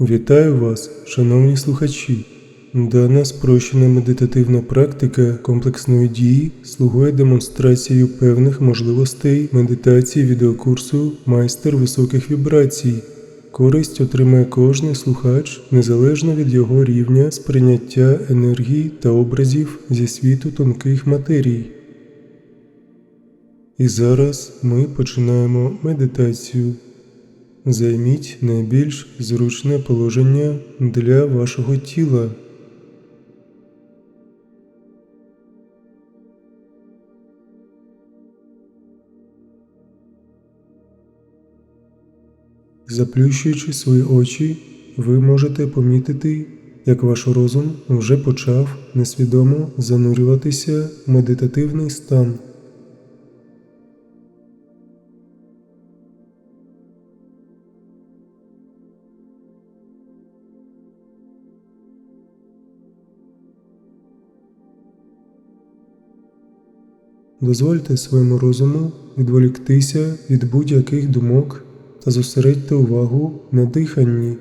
Вітаю вас, шановні слухачі. Дана спрощена медитативна практика комплексної дії слугує демонстрацією певних можливостей медитації відеокурсу Майстер високих вібрацій. Користь отримає кожний слухач незалежно від його рівня сприйняття енергії та образів зі світу тонких матерій. І зараз ми починаємо медитацію. Займіть найбільш зручне положення для вашого тіла. Заплющуючи свої очі, ви можете помітити, як ваш розум вже почав несвідомо занурюватися в медитативний стан. Дозвольте своєму розуму відволіктися від будь-яких думок та зосередьте увагу на диханні.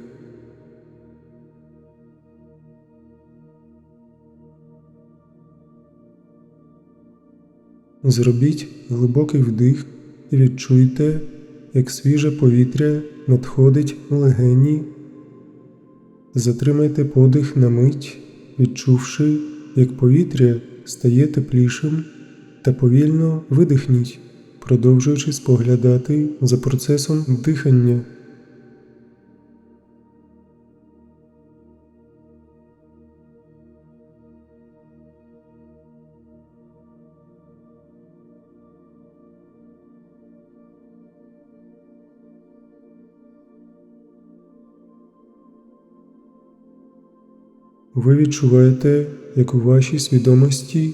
Зробіть глибокий вдих і відчуйте, як свіже повітря надходить у легені. Затримайте подих на мить, відчувши, як повітря стає теплішим, та повільно видихніть, продовжуючи споглядати за процесом дихання. Ви відчуваєте, як у вашій свідомості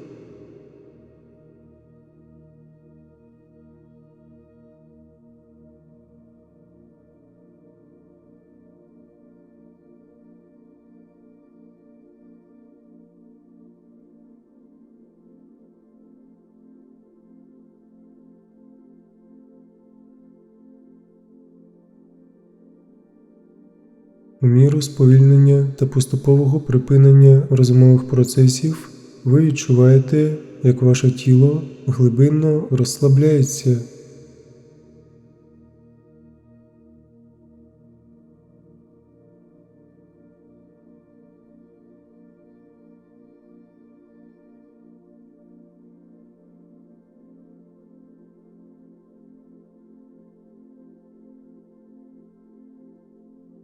У міру сповільнення та поступового припинення розумових процесів ви відчуваєте, як ваше тіло глибинно розслабляється.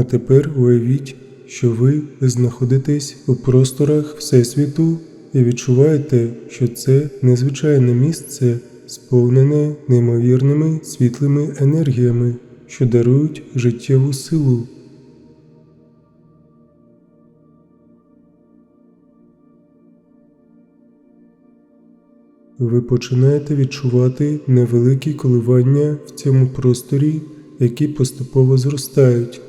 А тепер уявіть, що ви знаходитесь у просторах Всесвіту і відчуваєте, що це незвичайне місце, сповнене неймовірними світлими енергіями, що дарують життєву силу. Ви починаєте відчувати невеликі коливання в цьому просторі, які поступово зростають.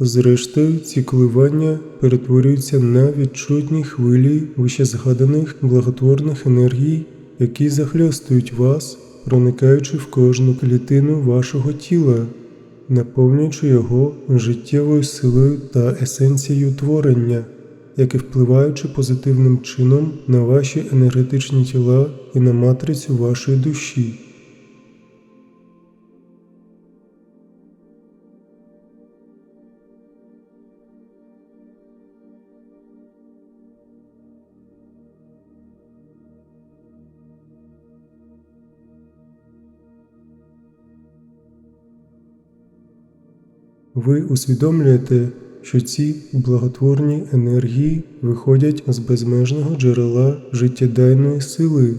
Зрештою, ці коливання перетворюються на відчутні хвилі вищезгаданих благотворних енергій, які захльостують вас, проникаючи в кожну клітину вашого тіла, наповнюючи його життєвою силою та есенцією творення, як і впливаючи позитивним чином на ваші енергетичні тіла і на матрицю вашої душі. Ви усвідомлюєте, що ці благотворні енергії виходять з безмежного джерела життєдайної сили,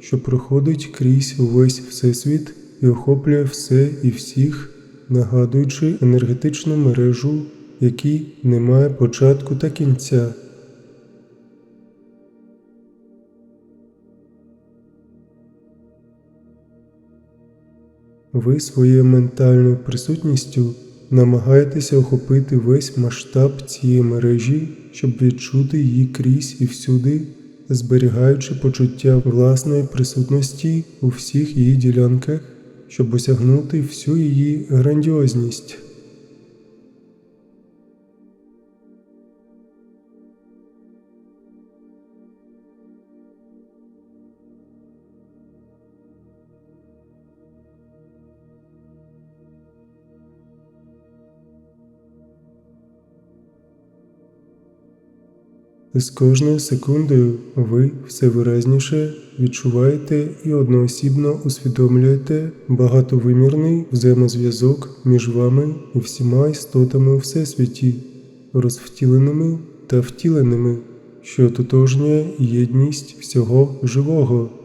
що проходить крізь увесь всесвіт і охоплює все і всіх, нагадуючи енергетичну мережу, якій немає початку та кінця. Ви своєю ментальною присутністю намагаєтеся охопити весь масштаб цієї мережі, щоб відчути її крізь і всюди, зберігаючи почуття власної присутності у всіх її ділянках, щоб осягнути всю її грандіозність. З кожною секундою ви все виразніше відчуваєте і одноосібно усвідомлюєте багатовимірний взаємозв'язок між вами і всіма істотами у всесвіті, розвтіленими та втіленими, що ототожнює єдність всього живого.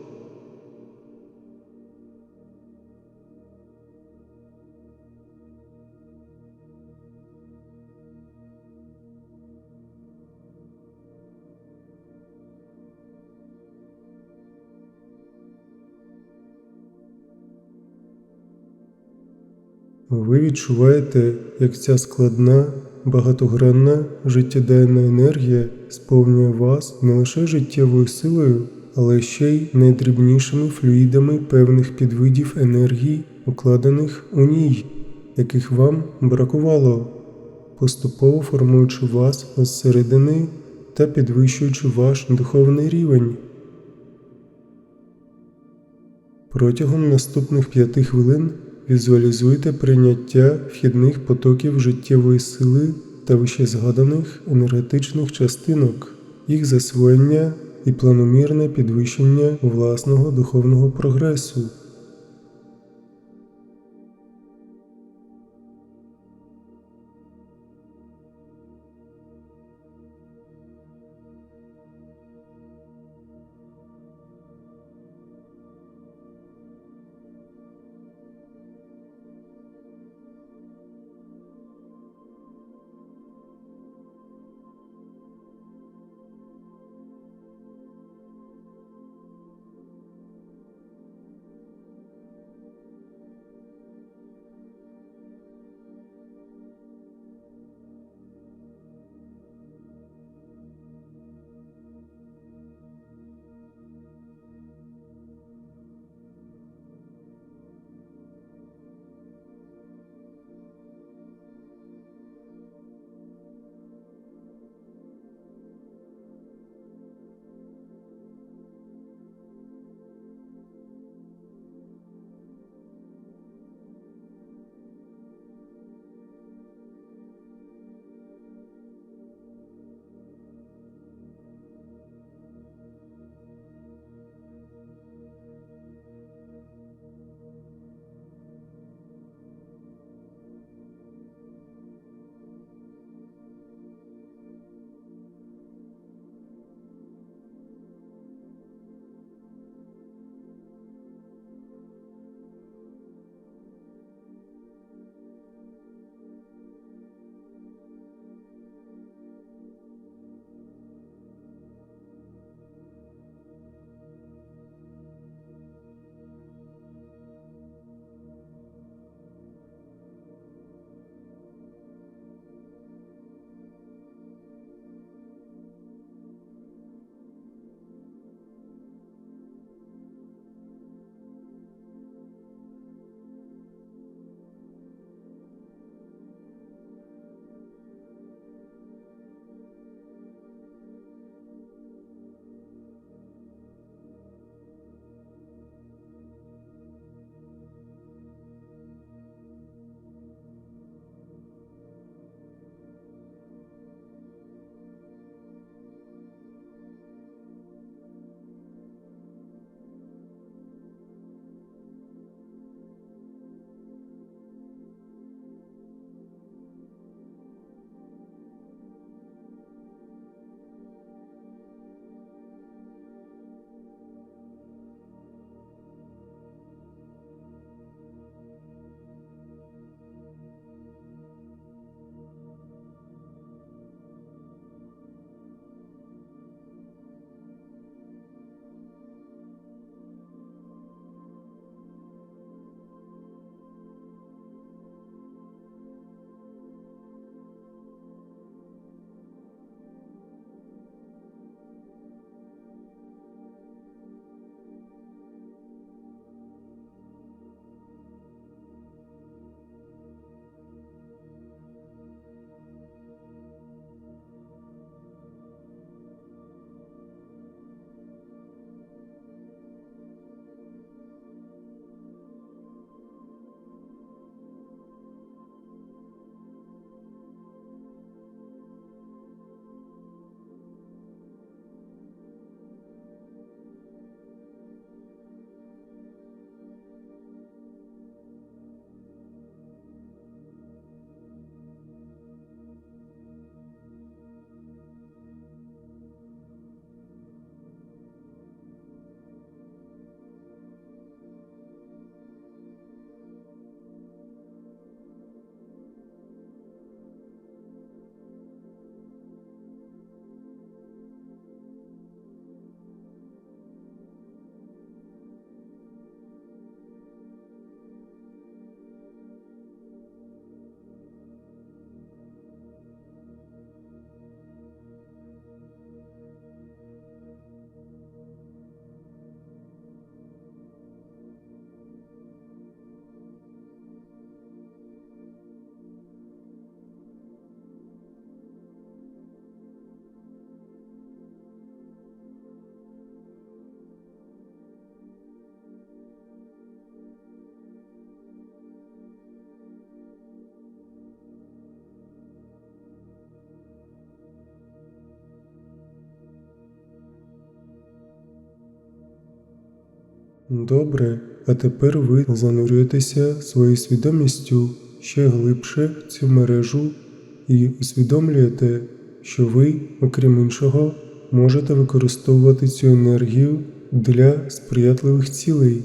Ви відчуваєте, як ця складна, багатогранна життєдайна енергія сповнює вас не лише життєвою силою, але ще й найдрібнішими флюїдами певних підвидів енергії, укладених у ній, яких вам бракувало, поступово формуючи вас зсередини та підвищуючи ваш духовний рівень. Протягом наступних п'яти хвилин візуалізуйте прийняття вхідних потоків життєвої сили та вищезгаданих енергетичних частинок, їх засвоєння і планомірне підвищення власного духовного прогресу. Добре, а тепер ви занурюєтеся своєю свідомістю ще глибше в цю мережу і усвідомлюєте, що ви, окрім іншого, можете використовувати цю енергію для сприятливих цілей.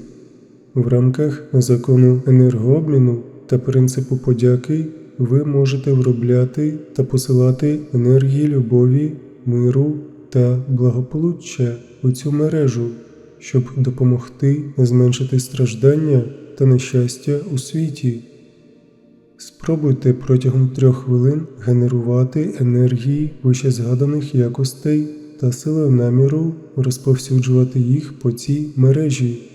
В рамках закону енергообміну та принципу подяки ви можете виробляти та посилати енергії любові, миру та благополуччя у цю мережу, щоб допомогти зменшити страждання та нещастя у світі. Спробуйте протягом трьох хвилин генерувати енергії вищезгаданих якостей та силою наміру розповсюджувати їх по цій мережі.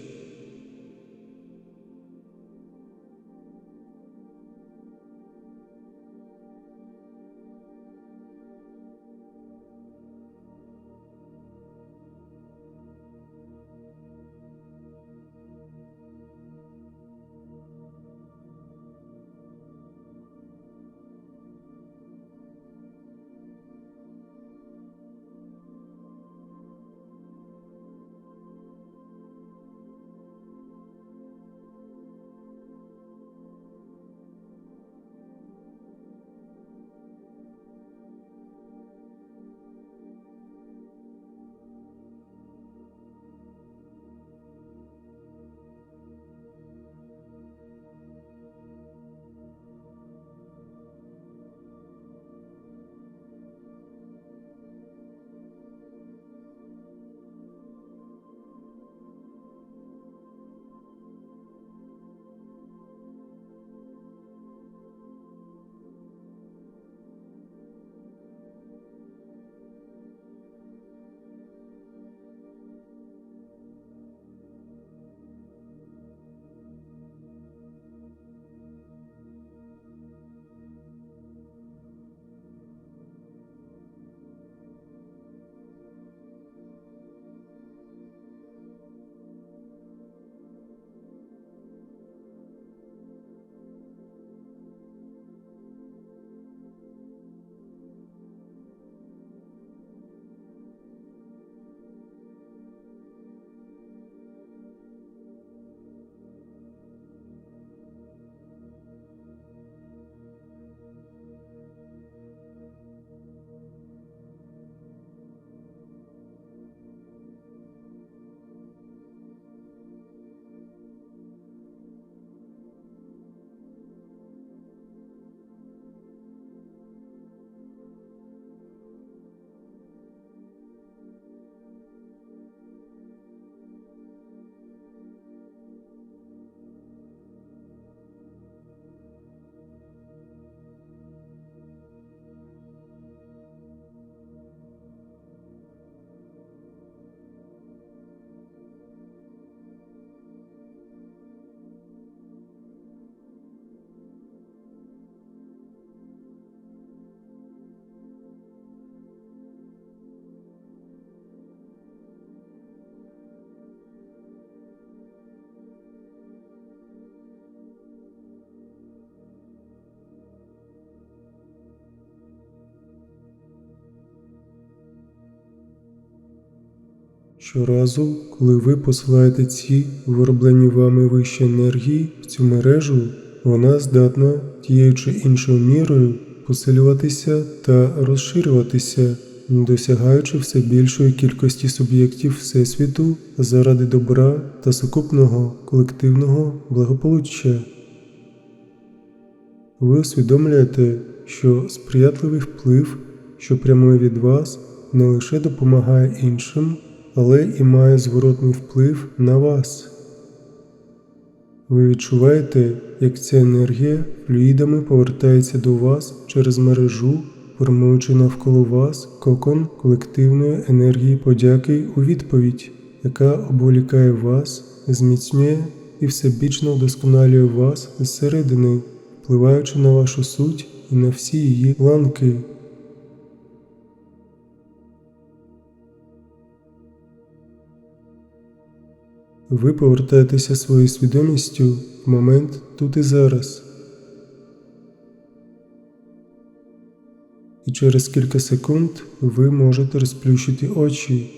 Щоразу, коли ви посилаєте ці вироблені вами вищі енергії в цю мережу, вона здатна тією чи іншою мірою посилюватися та розширюватися, досягаючи все більшої кількості суб'єктів Всесвіту заради добра та сукупного колективного благополуччя. Ви усвідомлюєте, що сприятливий вплив, що прямує від вас, не лише допомагає іншим, але і має зворотний вплив на вас. Ви відчуваєте, як ця енергія флюїдами повертається до вас через мережу, формуючи навколо вас кокон колективної енергії подяки у відповідь, яка обволікає вас, зміцнює і всебічно вдосконалює вас зсередини, впливаючи на вашу суть і на всі її ланки. Ви повертаєтеся своєю свідомістю в момент тут і зараз. І через кілька секунд ви можете розплющити очі.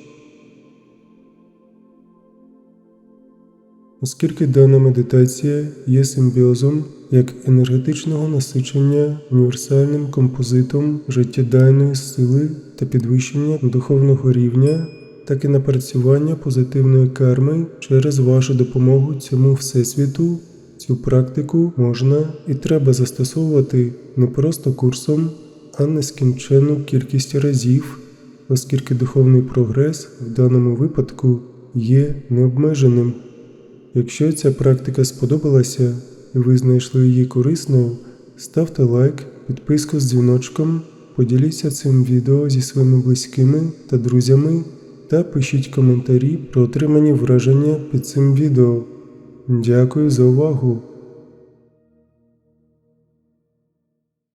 Оскільки дана медитація є симбіозом як енергетичного насичення універсальним композитом життєдайної сили та підвищення духовного рівня, так і напрацювання позитивної карми через вашу допомогу цьому всесвіту, цю практику можна і треба застосовувати не просто курсом, а нескінченну кількість разів, оскільки духовний прогрес в даному випадку є необмеженим. Якщо ця практика сподобалася і ви знайшли її корисною, ставте лайк, підписку з дзвіночком, поділіться цим відео зі своїми близькими та друзями та пишіть коментарі про отримані враження під цим відео. Дякую за увагу!